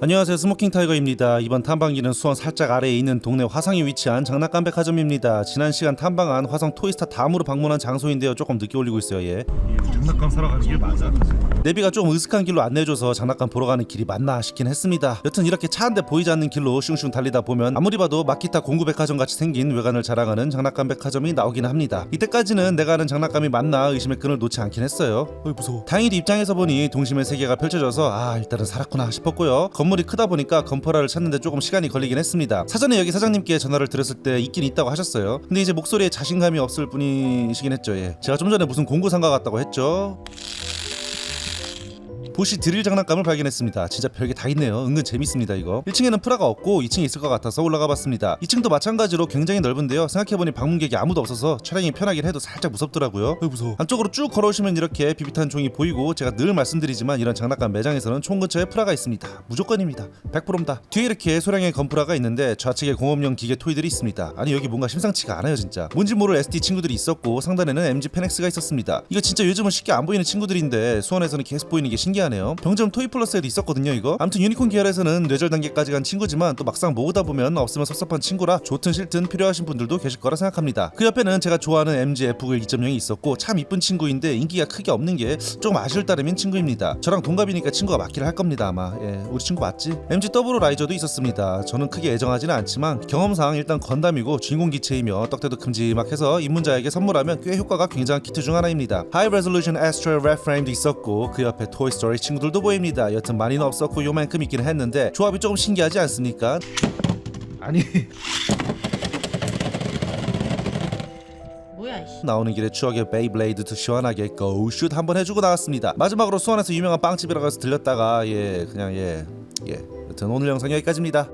안녕하세요. 스모킹 타이거입니다. 이번 탐방기는 수원 살짝 아래에 있는 동네 화성에 위치한 장난감 백화점입니다. 지난 시간 탐방한 화성 토이스타 다음으로 방문한 장소인데요. 조금 늦게 올리고 있어요 얘 장난감 사러 가는 길 맞아? 내비가 조금 으슥한 길로 안내해줘서 장난감 보러 가는 길이 맞나 싶긴 했습니다. 여튼 이렇게 차 한 대 보이지 않는 길로 슝슝 달리다 보면 아무리 봐도 마키타 공구 백화점 같이 생긴 외관을 자랑하는 장난감 백화점이 나오긴 합니다. 이때까지는 내가 아는 장난감이 맞나 의심의 끈을 놓지 않긴 했어요. 어이 무서워. 다행히 입장에서 보니 동심의 세계가 펼쳐져서 아 일단은 살았구나 싶었고요 건물이 크다 보니까 건퍼라를 찾는데 조금 시간이 걸리긴 했습니다. 사전에 여기 사장님께 전화를 드렸을 때 있긴 있다고 하셨어요. 근데 이제 목소리에 자신감이 없을 뿐이시긴 했죠. 예. 제가 좀 전에 무슨 공구 상가 같다고 했죠 보시 드릴 장난감을 발견했습니다. 진짜 별게 다 있네요. 은근 재밌습니다 이거. 1층에는 프라가 없고 2층에 있을 것 같아서 올라가 봤습니다. 2층도 마찬가지로 굉장히 넓은데요. 생각해보니 방문객이 아무도 없어서 촬영이 편하긴 해도 살짝 무섭더라고요. 어 무서워. 안쪽으로 쭉 걸어오시면 이렇게 비비탄 총이 보이고 제가 늘 말씀드리지만 이런 장난감 매장에서는 총 근처에 프라가 있습니다. 무조건입니다. 100%입니다. 뒤에 이렇게 소량의 건프라가 있는데 좌측에 공업용 기계 토이들이 있습니다. 아니 여기 뭔가 심상치가 않아요 진짜. 뭔지 모를 SD 친구들이 있었고 상단에는 MG 페넥스가 있었습니다. 이거 진짜 요즘은 쉽게 안 보이는 친구들인데 수원에서는 계속 보이는 게 신기하네요. 병점 토이 플러스에도 있었거든요 이거. 아무튼 유니콘 계열에서는 뇌절 단계까지 간 친구지만 또 막상 모으다 보면 없으면 섭섭한 친구라 좋든 싫든 필요하신 분들도 계실 거라 생각합니다. 그 옆에는 제가 좋아하는 MG F글 2.0이 있었고 참 이쁜 친구인데 인기가 크게 없는 게 조금 아쉬울 따름인 친구입니다. 저랑 동갑이니까 친구가 맞기를 할 겁니다 아마. 예, 우리 친구 맞지? MG 더블 라이저도 있었습니다. 저는 크게 애정하지는 않지만 경험상 일단 건담이고 주인공 기체이며 떡대도 큼지막해서 입문자에게 선물하면 꽤 효과가 굉장한 키트 중 하나입니다. 하이 레졸루션 에스트럴 랩 프레임도 있었고 그 옆에 토이 스토리 친구들도 보입니다. 여튼 많이는 없었고 요만큼 있긴 했는데 조합이 조금 신기하지 않습니까? 아니 뭐야 이씨 나오는 길에 추억의 베이블레이드 도 시원하게 고슛 한번 해주고 나왔습니다. 마지막으로 수원에서 유명한 빵집이라 가서 들렸다가 예 그냥 예 예. 여튼 오늘 영상 여기까지입니다.